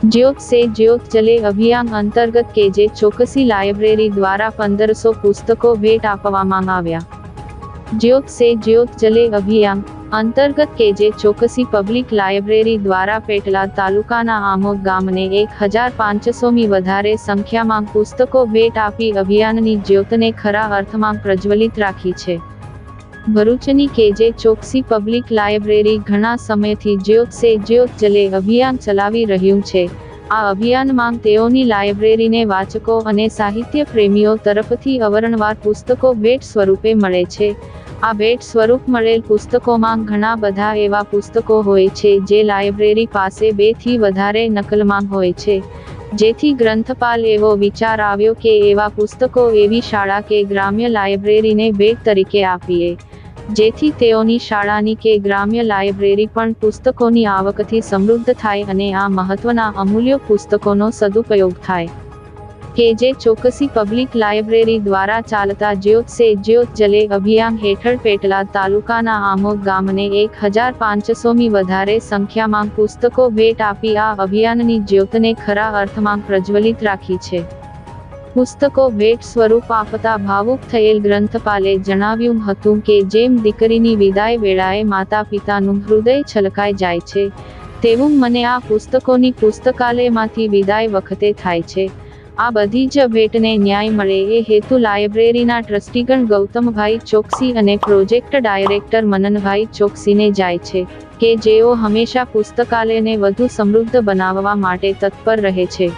જ્યોત સે જ્યોત જલે અભિયાન અંતર્ગત કે જે ચોકસી લાયબ્રેરી દ્વારા પંદરસો પુસ્તકો ભેટ આપવામાં આવ્યા. જ્યોત સે જ્યોત જલે અભિયાન અંતર્ગત કે જે ચોકસી પબ્લિક લાઇબ્રેરી દ્વારા પેટલા તાલુકાના આમોદ ગામને એક હજાર પાંચસોમી વધારે સંખ્યામાં પુસ્તકો ભેટ આપી અભિયાનની જ્યોતને ખરા અર્થમાં પ્રજ્વલિત રાખી છે. ભરૂચની કેજે ચોકસી પબ્લિક લાઇબ્રેરી ઘણા સમયથી જ્યોત સે જ્યોત જલે અભિયાન ચલાવી રહ્યું છે. આ અભિયાનમાં તેઓની લાઇબ્રેરીને વાચકો અને સાહિત્ય પ્રેમીઓ તરફથી અવરણવાર પુસ્તકો ભેટ સ્વરૂપે મળે છે. આ ભેટ સ્વરૂપ મળેલ પુસ્તકોમાં ઘણા બધા એવા પુસ્તકો હોય છે જે લાઇબ્રેરી પાસે બેથી વધારે નકલમાં હોય છે. જેથી ગ્રંથપાલ એવો વિચાર આવ્યો કે એવા પુસ્તકો એવી શાળા કે ગ્રામ્ય લાઇબ્રેરીને ભેટ તરીકે આપીએ. જેથી તેઓની શાળાની કે ગ્રામ્ય લાઇબ્રેરી પણ પુસ્તકોની આવકથી સમૃદ્ધ થાય અને આ મહત્વના અમૂલ્ય પુસ્તકોનો સદુપયોગ થાય. કે જે ચોકસી પબ્લિક લાઇબ્રેરી દ્વારા ચાલતા જ્યોત સે જ્યોત જલે અભિયાન હેઠળ પેટલા તાલુકાના આમોદ ગામને એક હજાર પાંચસોમી વધારે સંખ્યામાં પુસ્તકો ભેટ આપી આ અભિયાનની જ્યોતને ખરા અર્થમાં પ્રજ્વલિત રાખી છે. પુસ્તકો ભેટ સ્વરૂપ આપતા ભાવુક થયેલ ગ્રંથપાલે જણાવ્યું હતું કે જેમ દીકરીની વિદાય વેળાએ માતા પિતાનું હૃદય છલકાઈ જાય છે, તેવું મને આ પુસ્તકોની પુસ્તકાલયમાંથી વિદાય વખતે થાય છે. આ બધી જ ભેટને ન્યાય મળે એ હેતુ લાઇબ્રેરીના ટ્રસ્ટીગણ ગૌતમભાઈ ચોકસી અને પ્રોજેક્ટ ડાયરેક્ટર મનનભાઈ ચોકસીને જાય છે, કે જેઓ હંમેશા પુસ્તકાલયને વધુ સમૃદ્ધ બનાવવા માટે તત્પર રહે છે.